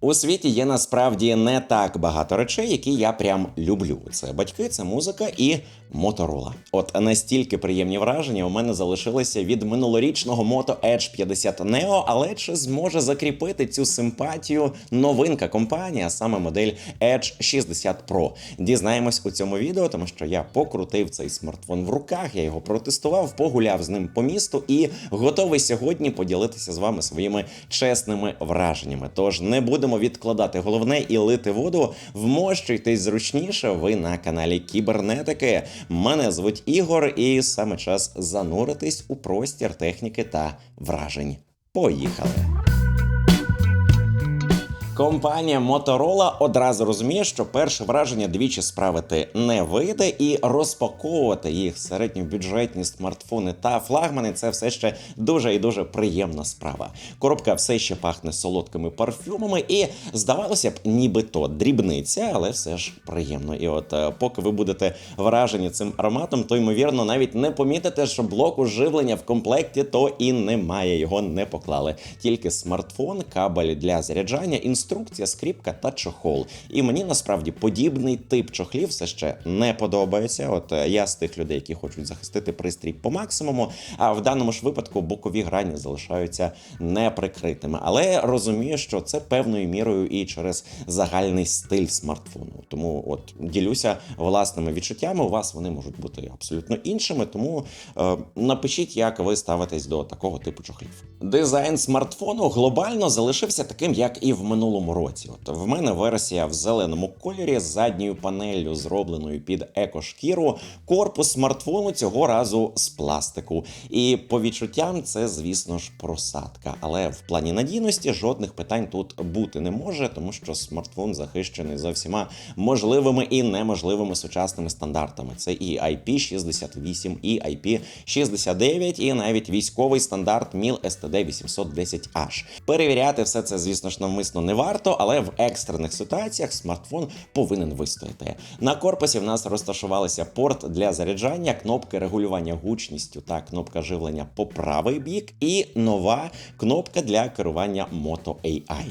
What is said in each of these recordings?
У світі є насправді не так багато речей, які я прям люблю. Це батьки, це музика і моторола. От настільки приємні враження у мене залишилися від минулорічного Moto Edge 50 Neo, але чи зможе закріпити цю симпатію новинка компанії, а саме модель Edge 60 Pro? Дізнаємось у цьому відео, тому що я покрутив цей смартфон в руках, я його протестував, погуляв з ним по місту і готовий сьогодні поділитися з вами своїми чесними враженнями. Тож не будемо відкладати головне і лити воду. Вмощуйтесь зручніше. Ви на каналі Кібернетики. Мене звуть Ігор, і саме час зануритись у простір техніки та вражень. Поїхали! Компанія Motorola одразу розуміє, що перше враження двічі справити не вийде, і розпаковувати їх середньобюджетні смартфони та флагмани це все ще дуже і дуже приємна справа. Коробка все ще пахне солодкими парфюмами, і здавалося б, нібито дрібниця, але все ж приємно. І от е, поки ви будете вражені цим ароматом, то ймовірно навіть не помітите, що блоку живлення в комплекті то і немає. Його не поклали. Тільки смартфон, кабель для заряджання, інструкція, скріпка та чохол. І мені насправді подібний тип чохлів все ще не подобається. От е, я з тих людей, які хочуть захистити пристрій по максимуму. А в даному ж випадку бокові грані залишаються неприкритими. Але розумію, що це певною мірою і через загальний стиль смартфону. Тому от ділюся власними відчуттями. У вас вони можуть бути абсолютно іншими. Тому е, напишіть, як ви ставитесь до такого типу чохлів. Дизайн смартфону глобально залишився таким, як і в минулому році. От в мене версія в зеленому кольорі з задньою панеллю, зробленою під екошкіру. Корпус смартфону цього разу з пластику. І по відчуттям це, звісно ж, просадка. Але в плані надійності жодних питань тут бути не може, тому що смартфон захищений за всіма можливими і неможливими сучасними стандартами. Це і IP68, і IP69, і навіть військовий стандарт MIL STD 810H. Перевіряти все це, звісно ж, навмисно не варто, але в екстрених ситуаціях смартфон повинен вистояти. На корпусі в нас розташувалися порт для заряджання, кнопки регулювання гучністю та кнопка живлення по правий бік, і нова кнопка для керування Moto AI.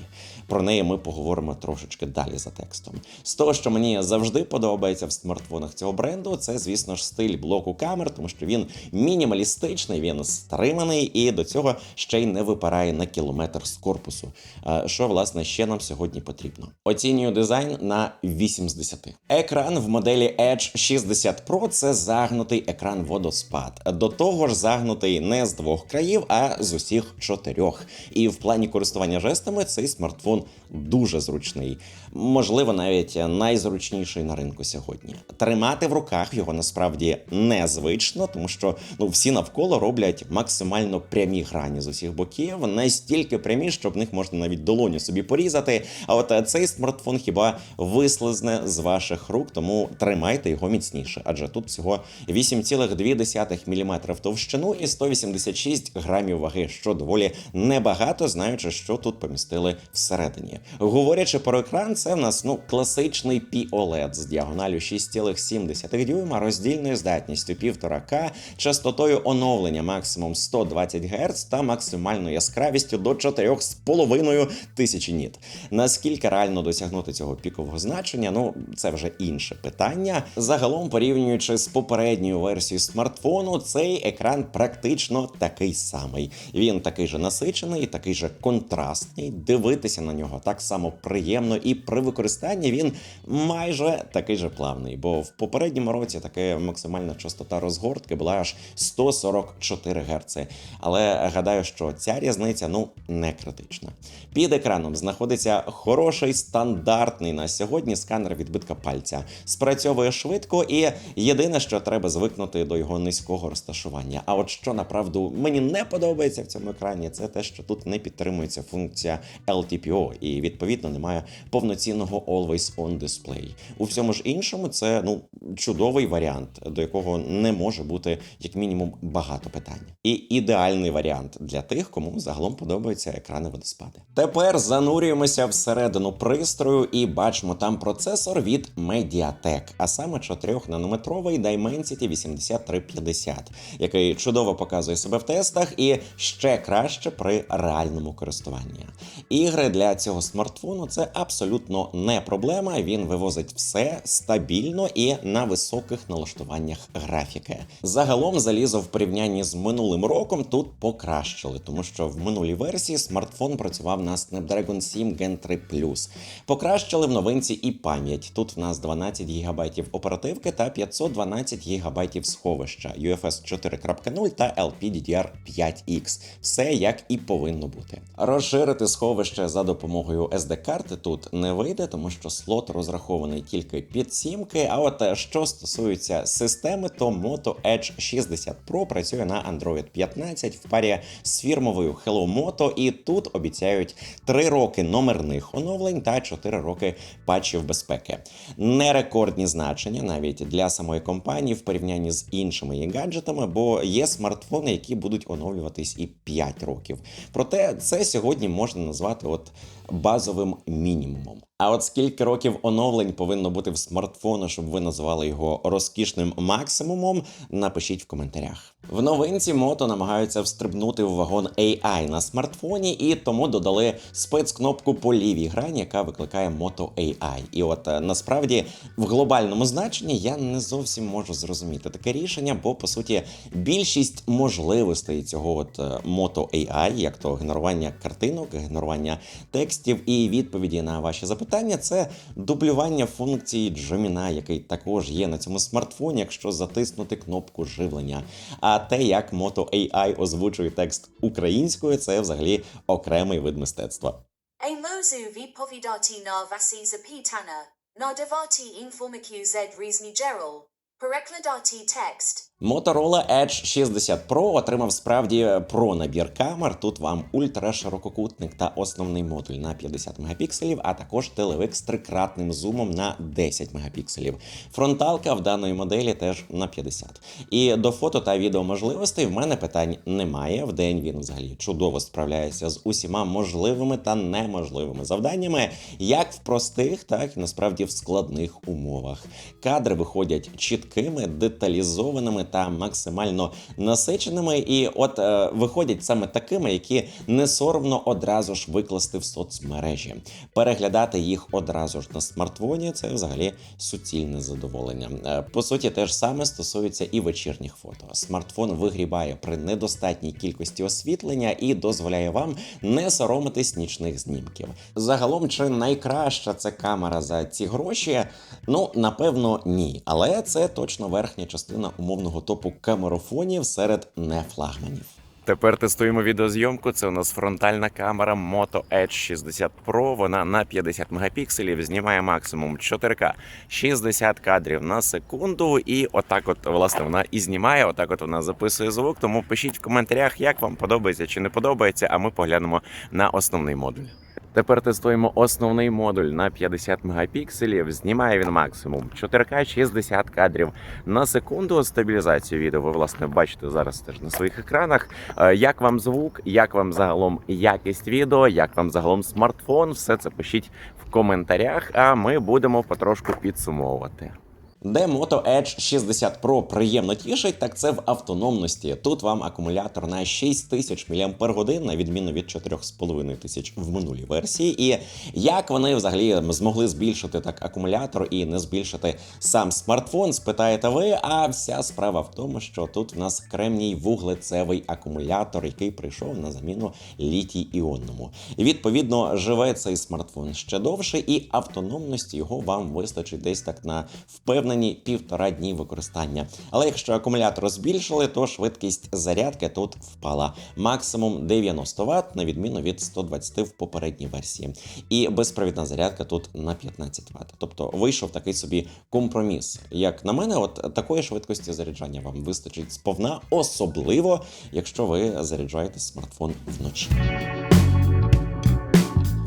Про неї ми поговоримо трошечки далі за текстом. З того, що мені завжди подобається в смартфонах цього бренду, це, звісно ж, стиль блоку камер, тому що він мінімалістичний, він стриманий і до цього ще й не випирає на кілометр з корпусу. Е, Що власне ще нам сьогодні потрібно? Оцінюю дизайн на 8 з 10. Екран в моделі Edge 60 Pro це загнутий екран водоспад. До того ж, загнутий не з двох країв, а з усіх чотирьох. І в плані користування жестами цей смартфон дуже зручний, можливо, навіть найзручніший на ринку сьогодні. Тримати в руках його насправді незвично, тому що ну всі навколо роблять максимально прямі грані з усіх боків, настільки прямі, що в них можна навіть долоню собі порізати. А от цей смартфон хіба вислизне з ваших рук, тому тримайте його міцніше, адже тут всього 8,2 мм в товщину і 186 грамів ваги, що доволі небагато, знаючи, що тут помістили всередині. Говорячи про екран, це в нас ну класичний POLED з діагоналю 6,7 дюйма, роздільною здатністю 1,5К, частотою оновлення максимум 120 Гц та максимальною яскравістю до 4,5 тисячі ніт. Наскільки реально досягнути цього пікового значення? Ну це вже інше питання. Загалом, порівнюючи з попередньою версією смартфону, цей екран практично такий самий. Він такий же насичений, такий же контрастний. Дивитися на нього так само приємно, і при використанні він майже такий же плавний. Бо в попередньому році таке максимальна частота розгортки була аж 144 Гц. Але гадаю, що ця різниця ну не критична. Під екраном знаходиться хороший стандартний на сьогодні сканер відбитка пальця. Спрацьовує швидко, і єдине, що треба звикнути до його низького розташування. А от що направду мені не подобається в цьому екрані, це те, що тут не підтримується функція LTPO, і відповідно немає повноцінного Always On Display. У всьому ж іншому це ну чудовий варіант, до якого не може бути як мінімум багато питань. І ідеальний варіант для тих, кому загалом подобаються екрани водоспади. Тепер занурюємося всередину пристрою і бачимо там процесор від Mediatek, а саме 4-нанометровий Dimensity 8350, який чудово показує себе в тестах і ще краще при реальному користуванні. Ігри для цього смартфону це абсолютно не проблема. Він вивозить все стабільно і на високих налаштуваннях графіки. Загалом залізо в порівнянні з минулим роком тут покращили, тому що в минулій версії смартфон працював на Snapdragon 7 Gen 3 Plus. Покращили в новинці і пам'ять. Тут в нас 12 ГБ оперативки та 512 ГБ сховища UFS 4.0 та LPDDR5X. Все як і повинно бути. Розширити сховище за допомогою SD-карти тут не вийде, тому що слот розрахований тільки під сімки. А от е, що стосується системи, то Moto Edge 60 Pro працює на Android 15 в парі з фірмовою Hello Moto, і тут обіцяють 3 роки номерних оновлень та 4 роки патчів безпеки. Не рекордні значення навіть для самої компанії в порівнянні з іншими її гаджетами, бо є смартфони, які будуть оновлюватись і 5 років. Проте це сьогодні можна назвати от базовим мінімумом. А от скільки років оновлень повинно бути в смартфону, щоб ви назвали його розкішним максимумом, напишіть в коментарях. В новинці Moto намагаються встрибнути в вагон AI на смартфоні, і тому додали спецкнопку по лівій грані, яка викликає Moto AI. І от е, насправді в глобальному значенні я не зовсім можу зрозуміти таке рішення, бо по суті більшість можливостей цього от е, Moto AI, як то генерування картинок, генерування текстів і відповіді на ваші запитання, це дублювання функції Gemini, який також є на цьому смартфоні, якщо затиснути кнопку живлення. А те, як Moto AI озвучує текст українською, це взагалі окремий вид мистецтва. Перекладати текст. Motorola Edge 60 Pro отримав справді про набір камер. Тут вам ультраширококутник та основний модуль на 50 мегапікселів, а також телевик з трикратним зумом на 10 мегапікселів. Фронталка в даної моделі теж на 50. І до фото та відео можливостей в мене питань немає. Вдень він взагалі чудово справляється з усіма можливими та неможливими завданнями, як в простих, так і насправді в складних умовах. Кадри виходять чіткими, деталізованими та максимально насиченими, і от е, виходять саме такими, які не соромно одразу ж викласти в соцмережі. Переглядати їх одразу ж на смартфоні це взагалі суцільне задоволення. Е, По суті, те ж саме стосується і вечірніх фото. Смартфон вигрібає при недостатній кількості освітлення і дозволяє вам не соромитись нічних знімків. Загалом, чи найкраща це камера за ці гроші? Ну напевно, ні. Але це точно верхня частина умовного топу камерофонів серед нефлагманів. Тепер тестуємо відеозйомку. Це у нас фронтальна камера Moto Edge 60 Pro. Вона на 50 мегапікселів, знімає максимум 4К 60 кадрів на секунду. І отак, от власне, вона і знімає. Отак, от вона записує звук. Тому пишіть в коментарях, як вам подобається чи не подобається. А ми поглянемо на основний модуль. Тепер тестуємо основний модуль на 50 мегапікселів. Знімає він максимум 4К 60 кадрів на секунду. Стабілізацію відео ви власне бачите зараз теж на своїх екранах. Е, Як вам звук, як вам загалом якість відео, як вам загалом смартфон, все це пишіть в коментарях. А ми будемо потрошку підсумовувати. Де Moto Edge 60 Pro приємно тішить, так це в автономності. Тут вам акумулятор на 6000 мАч, на відміну від 4500 в минулій версії. І як вони взагалі змогли збільшити так акумулятор і не збільшити сам смартфон, спитаєте ви. А вся справа в тому, що тут в нас кремній вуглецевий акумулятор, який прийшов на заміну літій іонному. І відповідно живе цей смартфон ще довше, і автономності його вам вистачить десь так на впевнені півтора дні використання. Але якщо акумулятор збільшили, то швидкість зарядки тут впала максимум 90 Вт, на відміну від 120 в попередній версії. І безпровідна зарядка тут на 15 Вт. Тобто вийшов такий собі компроміс. Як на мене, от такої швидкості заряджання вам вистачить сповна, особливо якщо ви заряджаєте смартфон вночі.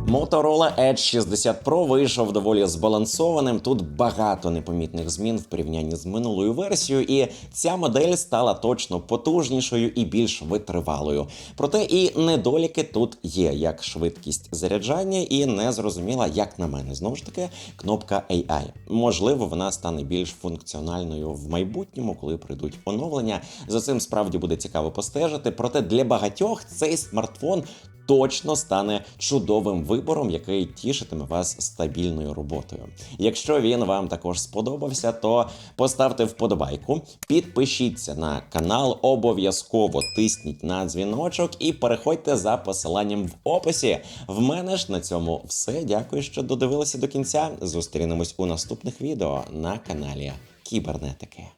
Motorola Edge 60 Pro вийшов доволі збалансованим. Тут багато непомітних змін в порівнянні з минулою версією, і ця модель стала точно потужнішою і більш витривалою. Проте і недоліки тут є, як швидкість заряджання, і незрозуміла, як на мене, знову ж таки, кнопка AI. Можливо, вона стане більш функціональною в майбутньому, коли прийдуть оновлення. За цим справді буде цікаво постежити. Проте для багатьох цей смартфон точно стане чудовим вибором, який тішитиме вас стабільною роботою. Якщо він вам також сподобався, то поставте вподобайку, підпишіться на канал, обов'язково тисніть на дзвіночок і переходьте за посиланням в описі. В мене ж на цьому все. Дякую, що додивилися до кінця. Зустрінемось у наступних відео на каналі Кібернетики.